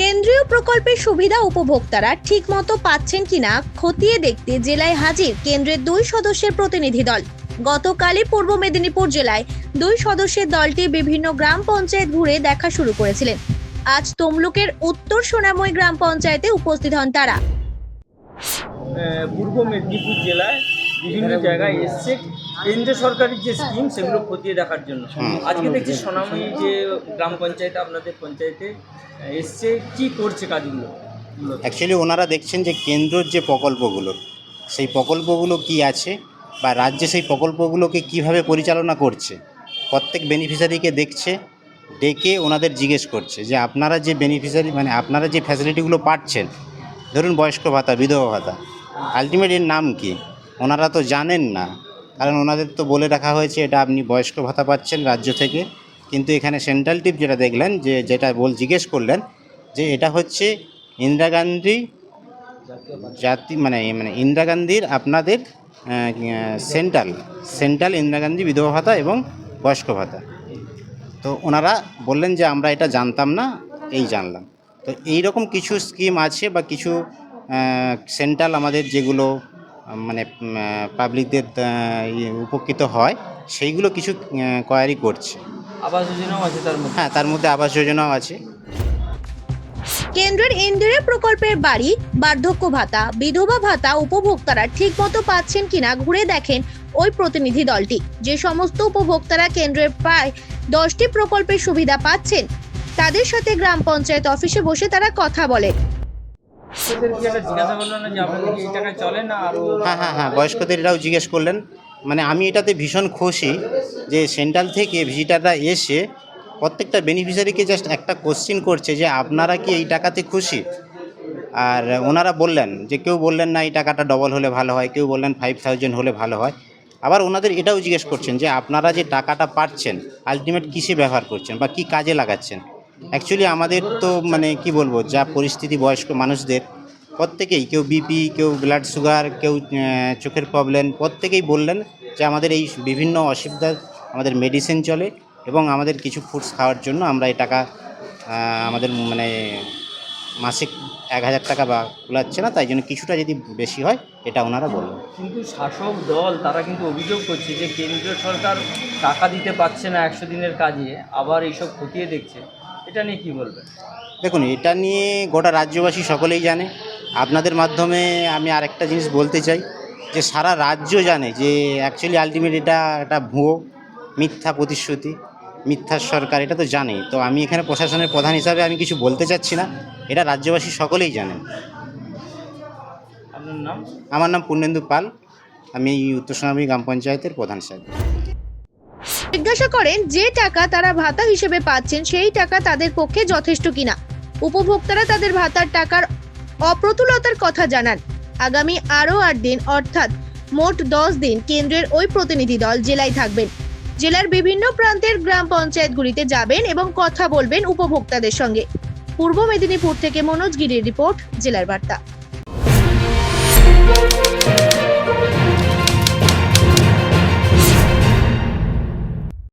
কেন্দ্রীয় প্রকল্পের সুবিধা উপভোক্তারা ঠিকমতো পাচ্ছেন কিনা খতিয়ে দেখতে জেলায় হাজির কেন্দ্রের দুই সদস্যের প্রতিনিধি দল। গতকালই পূর্ব মেদিনীপুর জেলায় দুই সদস্যের দলটি বিভিন্ন গ্রাম পঞ্চায়েত ঘুরে দেখা শুরু করেছিলেন। আজ তমলুকের উত্তর সোনাময় গ্রাম পঞ্চায়েতে উপস্থিত হন তারা। পূর্ব মেদিনীপুর জেলায় বিভিন্ন জায়গায় এসছে। কেন্দ্র সরকারের যে স্কিম সেগুলো খতিয়ে দেখার জন্য। আজকে দেখছি সোনামণি যে গ্রাম পঞ্চায়েত আপনাদের পঞ্চায়েতে এসছে। কি করছে কাজগুলো? অ্যাকচুয়ালি ওনারা দেখছেন যে কেন্দ্রর যে প্রকল্পগুলো সেই প্রকল্পগুলো কি আছে বা রাজ্যে সেই প্রকল্পগুলোকে কীভাবে পরিচালনা করছে প্রত্যেক বেনিফিশিয়ারিকে দেখছে ডেকে ওনাদের জিজ্ঞেস করছে যে আপনারা যে বেনিফিশিয়ারি মানে আপনারা যে ফ্যাসিলিটিগুলো পাচ্ছেন ধরুন বয়স্ক ভাতা বিধবা ভাতা আলটিমেট এর নাম কি? ওনারা তো জানেন না। কারণ ওনাদের তো বলে রাখা হয়েছে, এটা আপনি বয়স্ক ভাতা পাচ্ছেন রাজ্য থেকে। কিন্তু এখানে সেন্ট্রাল টিপ যেটা দেখলেন, যে যেটা বল জিজ্ঞেস করলেন, যে এটা হচ্ছে ইন্দিরা গান্ধী জাতি মানে মানে ইন্দিরা গান্ধীর আপনাদের সেন্ট্রাল সেন্ট্রাল ইন্দিরা গান্ধী বিধবা ভাতা এবং বয়স্ক ভাতা। তো ওনারা বললেন যে আমরা এটা জানতাম না, এই জানলাম। তো এই রকম কিছু স্কিম আছে বা কিছু সেন্ট্রাল আমাদের যেগুলো মানে পাবলিকদের উপকৃত হয় সেইগুলো কিছু কোয়ারি করছে। আবাস যোজনাও আছে তার মধ্যে? হ্যাঁ তার মধ্যে আবাস যোজনাও আছে। কেন্দ্রের ইন্দিরা প্রকল্পের বাড়ি বার্ধক্য ভাতা বিধবা ভাতা উপভোক্তারা ঠিকমতো পাচ্ছেন কিনা ঘুরে দেখেন ওই প্রতিনিধি দলটি। যে সমস্ত উপভোক্তারা কেন্দ্রের প্রায় দশটি প্রকল্পের সুবিধা পাচ্ছেন তাদের সাথে গ্রাম পঞ্চায়েত অফিসে বসে তারা কথা বলে হ্যাঁ হ্যাঁ হ্যাঁ বয়স্কদের জিজ্ঞেস করলেন। মানে আমি এটাতে ভীষণ খুশি যে সেন্ট্রাল থেকে ভিজিটাররা এসে প্রত্যেকটা বেনিফিশিয়ারিকে জাস্ট একটা কোশ্চিন করছে যে আপনারা কি এই টাকাতে খুশি? আর ওনারা বললেন যে কেউ বললেন না, এই টাকাটা ডবল হলে ভালো হয়, কেউ বললেন ফাইভ থাউজেন্ড হলে ভালো হয়। আবার ওনাদের এটাও জিজ্ঞেস করছেন যে আপনারা যে টাকাটা পাচ্ছেন আলটিমেট কিসে ব্যবহার করছেন বা কি কাজে লাগাচ্ছেন? অ্যাকচুয়ালি আমাদের তো মানে কি বলব, যা পরিস্থিতি বয়স্ক মানুষদের, প্রত্যেকেই কেউ বিপি কেউ ব্লাড সুগার কেউ চোখের প্রবলেম প্রত্যেকেই বললেন যে আমাদের এই বিভিন্ন অসুবিধার আমাদের মেডিসিন চলে এবং আমাদের কিছু ফুডস খাওয়ার জন্য আমরা এই টাকা আমাদের মানে মাসিক এক হাজার টাকা বা কুলাচ্ছে না, তাই জন্য কিছুটা যদি বেশি হয়, এটা ওনারা বলবেন কিন্তু শাসক দল, তারা কিন্তু অভিযোগ করছে যে কেন্দ্রীয় সরকার টাকা দিতে পারছে না একশো দিনের কাজে, আবার এইসব খতিয়ে দেখছে। এটা নিয়ে কি বলবেন? দেখুন এটা নিয়ে গোটা রাজ্যবাসী সকলেই জানে। আপনাদের মাধ্যমে আমি আরেকটা জিনিস বলতে চাই যে সারা রাজ্য জানে যে অ্যাকচুয়ালি আলটিমেট এটা একটা ভুয়ো মিথ্যা প্রতিশ্রুতি মিথ্যা সরকার এটা তো জানেই তো আমি এখানে প্রশাসনের প্রধান হিসাবে আমি কিছু বলতে চাচ্ছি না এটা রাজ্যবাসী সকলেই জানেন। আপনার নাম? আমার নাম পূর্ণেন্দু পাল আমি উত্তর সোনামী গ্রাম পঞ্চায়েতের প্রধান হিসাবে জিজ্ঞাসা করেন যে টাকা তারা ভাতা হিসেবে পাচ্ছেন, সেই টাকা তাদের পক্ষে যথেষ্ট কিনা। উপভোক্তারা তাদের ভাতার টাকার অপ্রতুলতার কথা জানান। আগামী আরও আট দিন, অর্থাৎ মোট দশ দিন কেন্দ্রের ওই প্রতিনিধি দল জেলায় থাকবেন। জেলার বিভিন্ন প্রান্তের গ্রাম পঞ্চায়েতগুলিতে যাবেন এবং কথা বলবেন উপভোক্তাদের সঙ্গে। পূর্ব মেদিনীপুর থেকে মনোজ গিরির রিপোর্ট, জেলার বার্তা।